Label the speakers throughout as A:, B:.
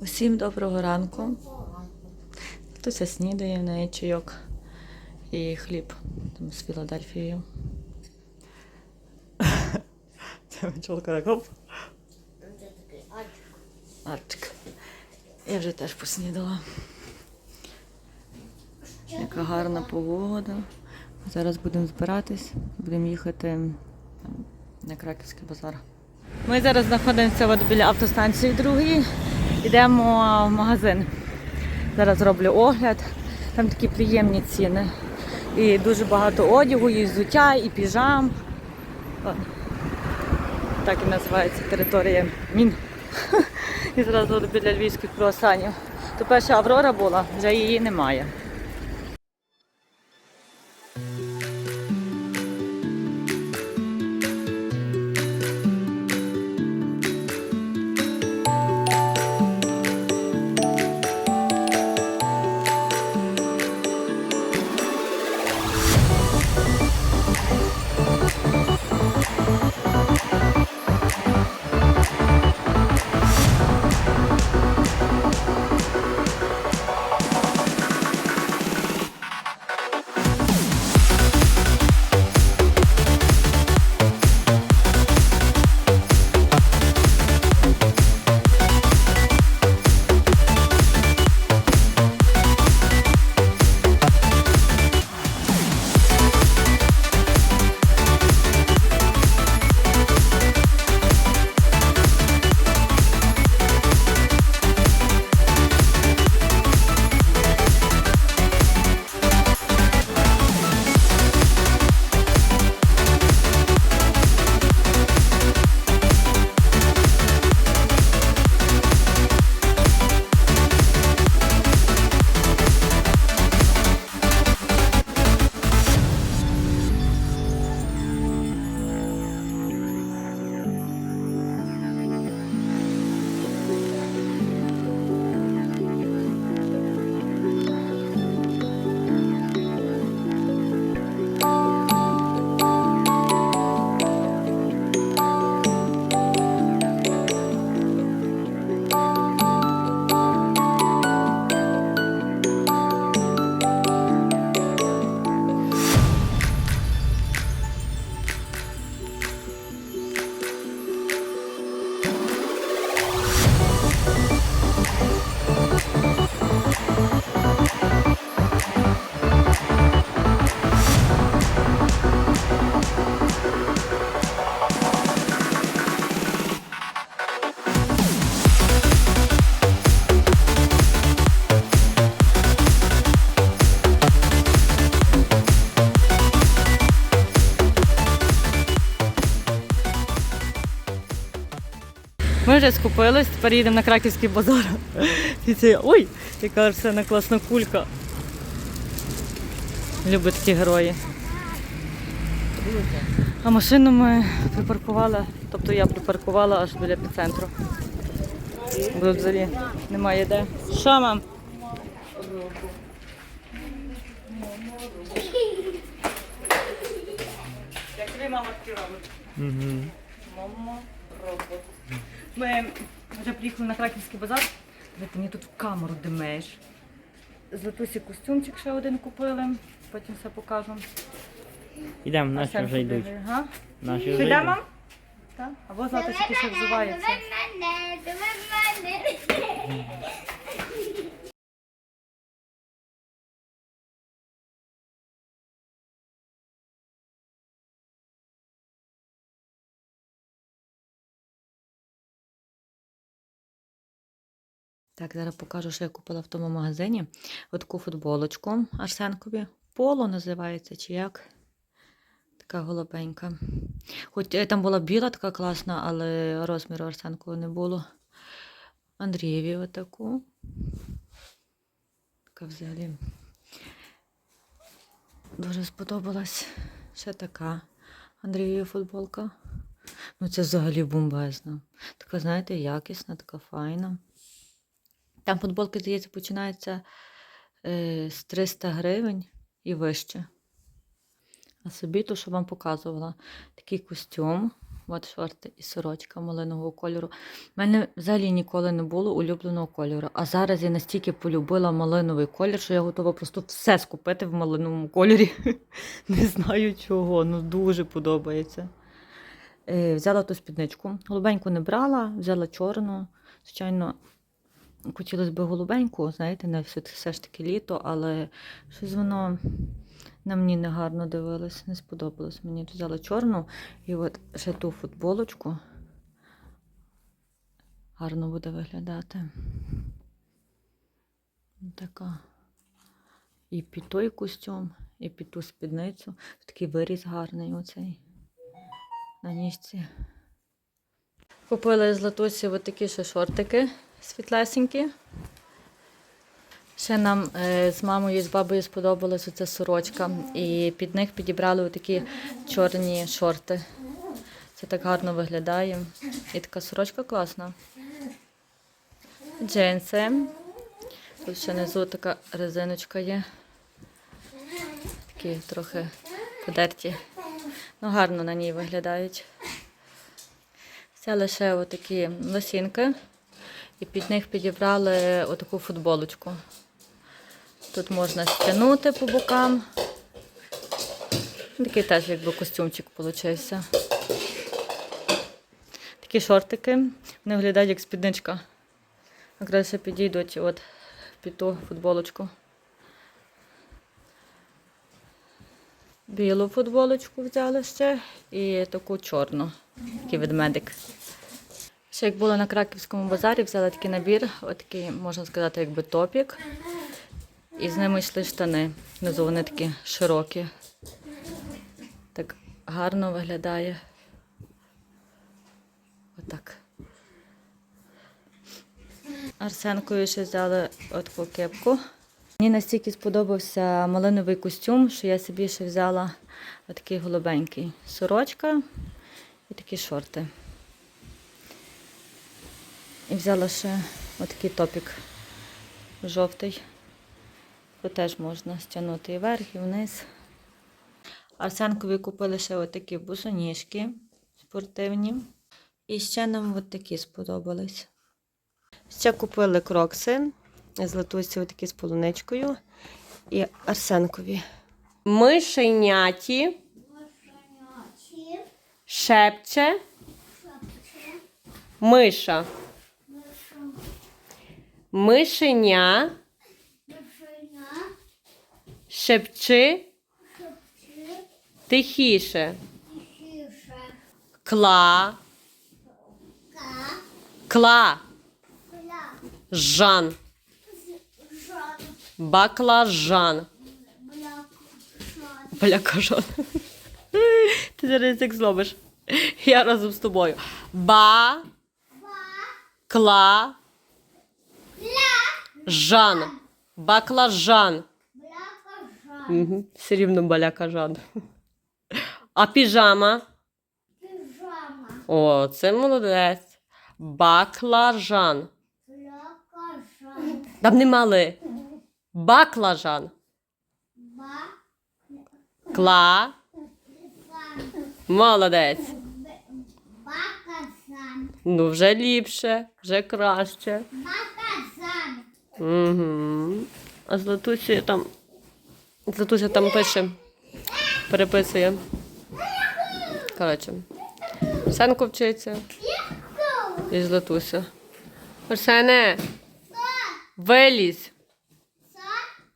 A: Усім доброго ранку. Туся снідає, в неї чайок і хліб там з Філадельфією. Це чолка так оп. Арчик. Я вже теж поснідала. Яка гарна погода. Зараз будемо збиратись, будемо їхати на Краківський базар. Ми зараз знаходимося от біля автостанції другої. Йдемо в магазин. Зараз роблю огляд. Там такі приємні ціни. І дуже багато одягу, і взуття, і піжам. О, Так і називається територія Мін. І зразу біля львівських круасанів. То перша Аврора була, вже її немає. Ми вже скупились, тепер їдемо на Краківський базар. І це, ой, яка Арсена класна кулька. Люблю такі герої. А машину ми припаркували, тобто я припаркувала аж біля епіцентру. Бо взагалі немає де. Що мам? Як тобі мама такі робить?
B: Угу.
A: Робот. Ми вже приїхали на Краківський базар. Дивіться, ти мені тут в камеру димеш. Златусі костюмчик ще один купили, потім все покажу.
B: Йдемо, наші вже йдуть.
A: Ага.
B: Наші
A: Що
B: вже
A: йдемо?
B: йдуть.
A: Так? Або Златусі ще взувається. Так, зараз покажу, що я купила в тому магазині. Отаку футболочку Арсенкові. Поло називається, чи як? Така голубенька. Хоч е, там була біла така класна, але розміру Арсенкового не було. Андрієві отаку. Така взагалі. Дуже сподобалась. Ще така Андрієві футболка. Ну, це взагалі бомбезна. Така, знаєте, якісна, така файна. Там футболки, здається, починаються е, з 300 гривень і вище. А собі то, що вам показувала, такий костюм, от шорти і сорочка малинового кольору. У мене взагалі ніколи не було улюбленого кольору. А зараз я настільки полюбила малиновий колір, що я готова просто все скупити в малиновому кольорі. Не знаю чого, ну дуже подобається. Е, Взяла ту спідничку. Голубеньку не брала, взяла чорну. Звичайно, хотілося б голубеньку, знаєте, не все, все ж таки літо, але щось воно на мені не гарно дивилось, не сподобалось мені. Взяла чорну і от ще ту футболочку. Гарно буде виглядати. Така. І під той костюм, і під ту спідницю. Такий виріз гарний оцей на ніжці. Купила з Латусі такі ще шортики світлесенькі. Ще нам е, з мамою і з бабою сподобалася ця сорочка, і під них підібрали такі чорні шорти. Це так гарно виглядає. І така сорочка класна. Джинси. Тут ще внизу така резиночка є. Такі трохи подерті. Ну, гарно на ній виглядають. Це лише отакі лосінки. І під них підібрали отаку футболочку. Тут можна стягнути по бокам. Такий теж якби костюмчик получився. Такі шортики. Вони виглядають як спідничка. Якраз ще підійдуть от під ту футболочку. Білу футболочку взяли ще і таку чорну, такий ведмедик. Ще як була на краківському базарі, взяла такий набір, отакий, можна сказати, якби топік. І з ними йшли штани. Внизу вони такі широкі. Так гарно виглядає. Отак. Арсенкою ще взяли отаку кепку. Мені настільки сподобався малиновий костюм, що я собі ще взяла отакий голубенький. Сорочка і такі шорти. І взяла ще отакий топік жовтий. Його теж можна стягнути і вверх, і вниз. Арсенкові купили ще отакі бусоніжки спортивні. І ще нам от такі сподобались. Ще купили крокси з латусі отакі з полуничкою і Арсенкові.
C: Мишеняті шепче миша. Мишеня шепчи тихіше. Кла. Кла. Жан. Баклажан. Блякажан. Ти зараз як зловиш. Я разом з тобою. Ба. Кла. Жан. Баклажан. Угу. Все рівно балякажан. А піжама. Піжама. О, це молодець. Баклажан. Там не мали. Баклажан. Кла. Молодець.
D: Баказан.
C: Ну, вже ліпше, вже краще.
D: Баказан.
C: Угу. А Златуся там. Златуся там пише. Переписує. Коротше. Сенко вчиться. І Златуся. Арсене, вилізь.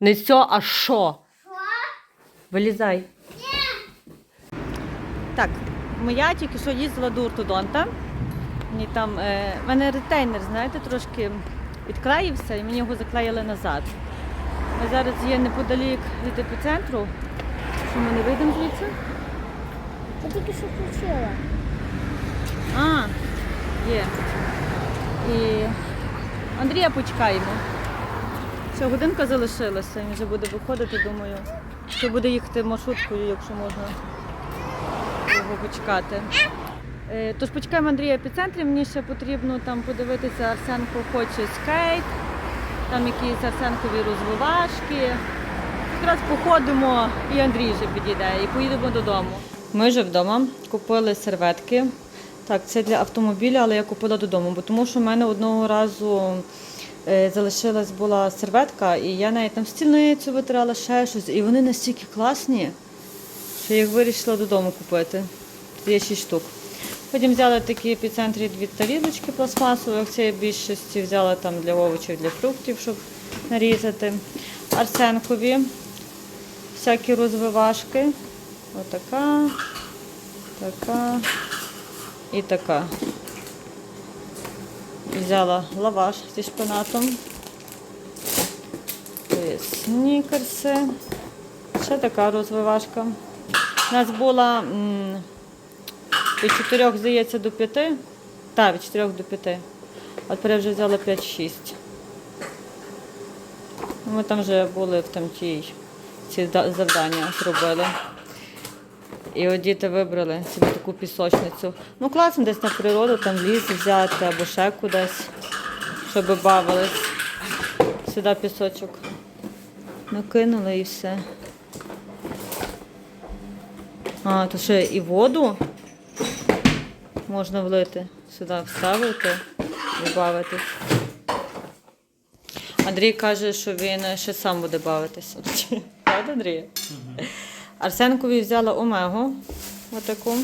C: Не сьо, а що? Вилізай.
A: Так, моя тільки що їздила до ортодонта. Мені там, е, мене ретейнер, знаєте, трошки відклеївся і мені його заклеїли назад. Ми зараз є неподалік від епіцентру. Що ми не вийдемо звідси?
D: Я тільки що включила.
A: А, є. І Андрія почекаємо. Ще годинка залишилася, він вже буде виходити, думаю. Ще буде їхати маршруткою, якщо можна його почекати. Е, Тож почекаємо Андрія епіцентрі. Мені ще потрібно там подивитися, Арсенко хоче скейт, там якісь Арсенкові розвивашки. якраз походимо, і Андрій вже підійде, і поїдемо додому. Ми вже вдома купили серветки. Так, це для автомобіля, але я купила додому, бо тому що в мене одного разу е, залишилась була серветка, і я навіть там стільницю витирала, ще щось. І вони настільки класні, що я їх вирішила додому купити. Є 6 штук. Потім взяла такі епіцентрі дві тарілочки пластмасових, це я більшості взяла там для овочів, для фруктів, щоб нарізати. Арсенкові всякі розвивашки. Отака, така і така. Взяла лаваш зі шпинатом. Снікерси. Ще така розвивашка. У нас була від 4, здається, до 5. Так, від 4 до 5. А тепер я вже взяла 5-6. Ми там вже були в там тій, ці завдання зробили. І от діти вибрали собі таку пісочницю. Ну, класно десь на природу, там ліс взяти або ще кудись, щоб бавились. Сюди пісочок. Накинули і все. А, то ще і воду можна влити. Сюди вставити і. Андрій каже, що він ще сам буде бавитись. Правда, Андрій? Арсенкові взяла омегу, отаку.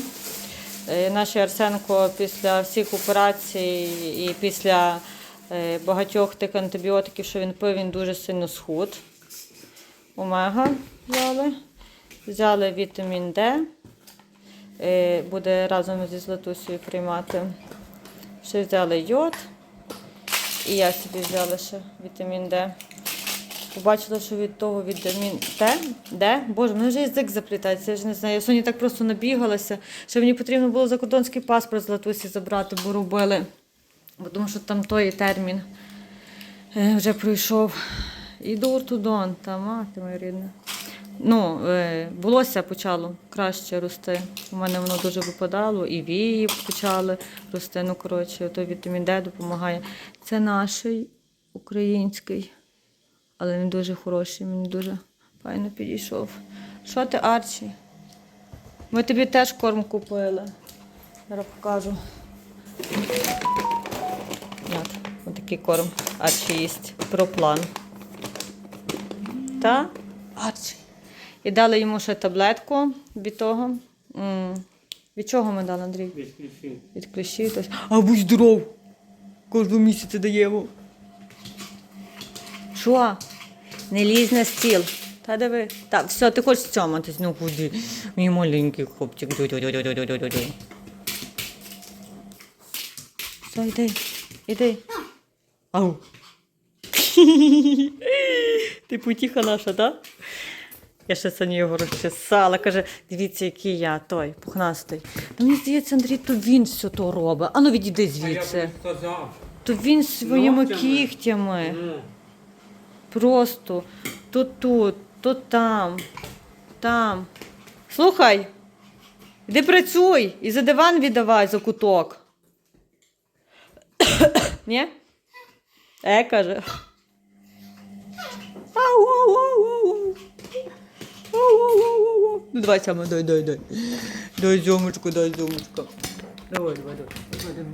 A: Е, Наш Арсенко після всіх операцій і після е, багатьох тих антибіотиків, що він пив, він дуже сильно схуд. Омега взяли. Взяли вітамін Д. Е, Буде разом зі Златусею приймати. Ще взяли йод. І я собі взяла ще вітамін Д. Побачила, що від того вітамін Д, Д, боже, мене вже язик заплітається, я ж не знаю. Я сьогодні так просто набігалася, що мені потрібно було закордонський паспорт з Латусі забрати, бо робили. Бо тому що там той термін е, вже пройшов. Іду ортодон, та мати моя рідна. Ну, е, волосся почало краще рости. У мене воно дуже випадало, і вії почали рости. Ну, коротше, той вітамін Д допомагає. Це наш український, але він дуже хороший, мені дуже файно підійшов. Що ти, Арчі? Ми тобі теж корм купили. Зараз покажу. От, отакий корм. Арчі їсть. Проплан. Та? Арчі. І дали йому ще таблетку від того. М, Від чого ми дали, Андрій? Від кліщів. Тобто, А будь здоров! Кожного місяця даємо. Що? Не лізь на стіл. Та диви. Так, все, ти хочеш цьоматись, ну куди? Мій маленький хлопчик. Ду-ду-ду-ду-ду-ду-ду. Все, йди, іди. Ау. Ти потіха наша, так? Я ще сьогодні його розчесала. Каже, дивіться, який я той пухнастий. Та мені здається, Андрій, то він все то робить. Ану відійди звідси.
B: сказав.
A: То він своїми
B: Ногтями?
A: кігтями. Просто то тут, то там, там. Слухай, іди працюй і за диван віддавай за куток. Ні? Е, каже. Ау, ау, ау, ау, ау. Ау, ау, ау, ау. Ну давай саме, дай, дай, дай. Дай зьомочку, дай зьомочку. Давай, давай, давай.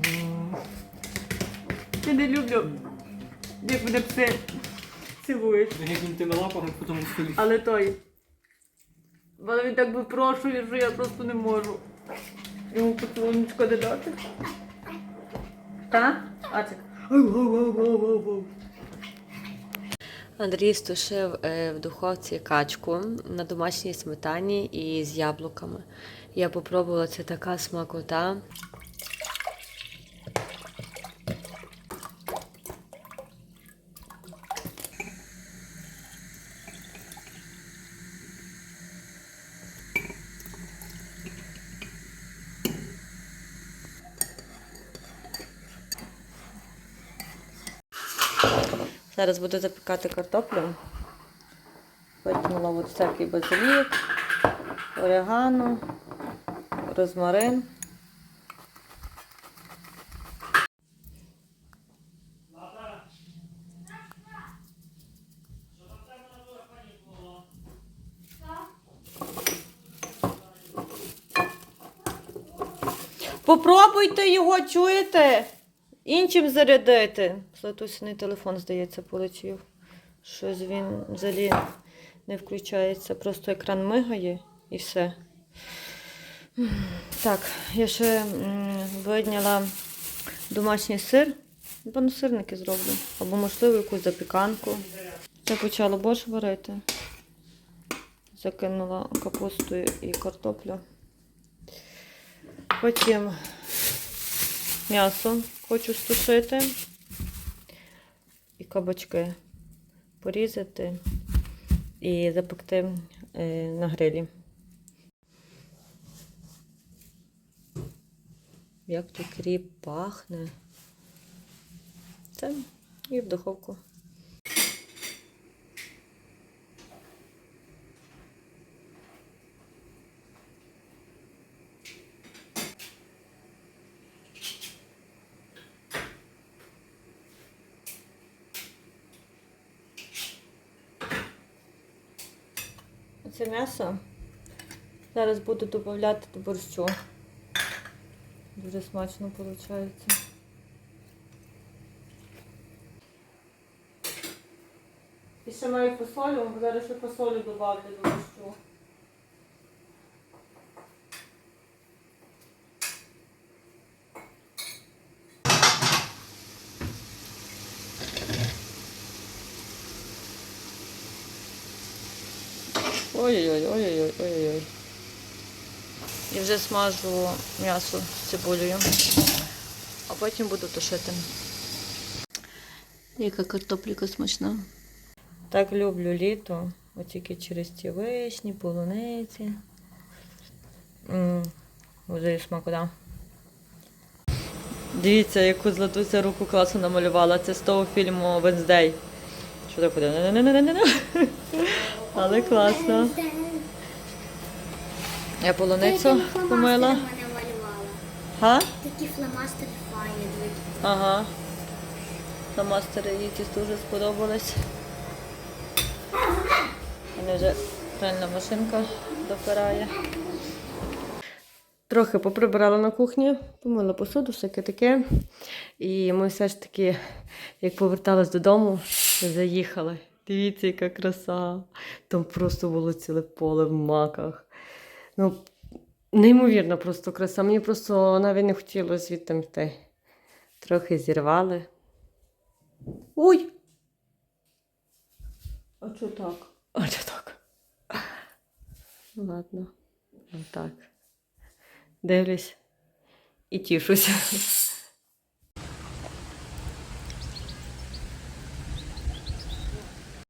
A: Я не люблю, як мене пси цілують.
B: Яким тими лапами по тому столі.
A: Але той. Але він так випрошує, що я просто не можу. Йому поцілуночко не дати. Та? Ацик. Андрій стушив е, в духовці качку на домашній сметані і з яблуками. Я попробувала, це така смакота. Зараз буду запікати картоплю. Витягнула от всякий базилік, орегано, розмарин. Попробуйте його, чуєте? Іншим зарядити. Златусиний телефон, здається, полетів. Щось він взагалі не включається. Просто екран мигає і все. Так, я ще м, видняла домашній сир. Напевно, сирники зроблю. Або, можливо, якусь запіканку. Я почала борщ варити. Закинула капусту і картоплю. Потім м'ясо хочу стушити. І кабачки порізати і запекти е, на грилі. Як тут кріп пахне. Це і в духовку. Це м'ясо зараз буду додати до борщу. Дуже смачно виходить. І ще маю фасолю, зараз ще фасолю додавлю до борщу. Ой-ой-ой, ой-ой-ой, ой-ой-ой. І вже смажу м'ясо з цибулею, а потім буду тушити. Яка картопліка смачна. Так люблю літо, от тільки через ті вишні, полуниці. М, Вже і смаку, да. Дивіться, яку златуся руку класно намалювала. Це з того фільму Венздей. Що так буде? Але класно. Я полуницю помила. Га?
D: Такі фломастери файні. дивіться.
A: Ага. Фломастери їй дуже сподобались. Вони вже пральна машинка допирає. Трохи поприбирала на кухні, помила посуду, всяке таке. І ми все ж таки, як повертались додому, заїхали. Дивіться, яка краса. Там просто було ціле поле в маках. Ну, неймовірна просто краса. Мені просто навіть не хотілося звідти йти. Трохи зірвали. Ой! А чого так? А чого так? Ладно, отак. Дивлюсь і тішуся.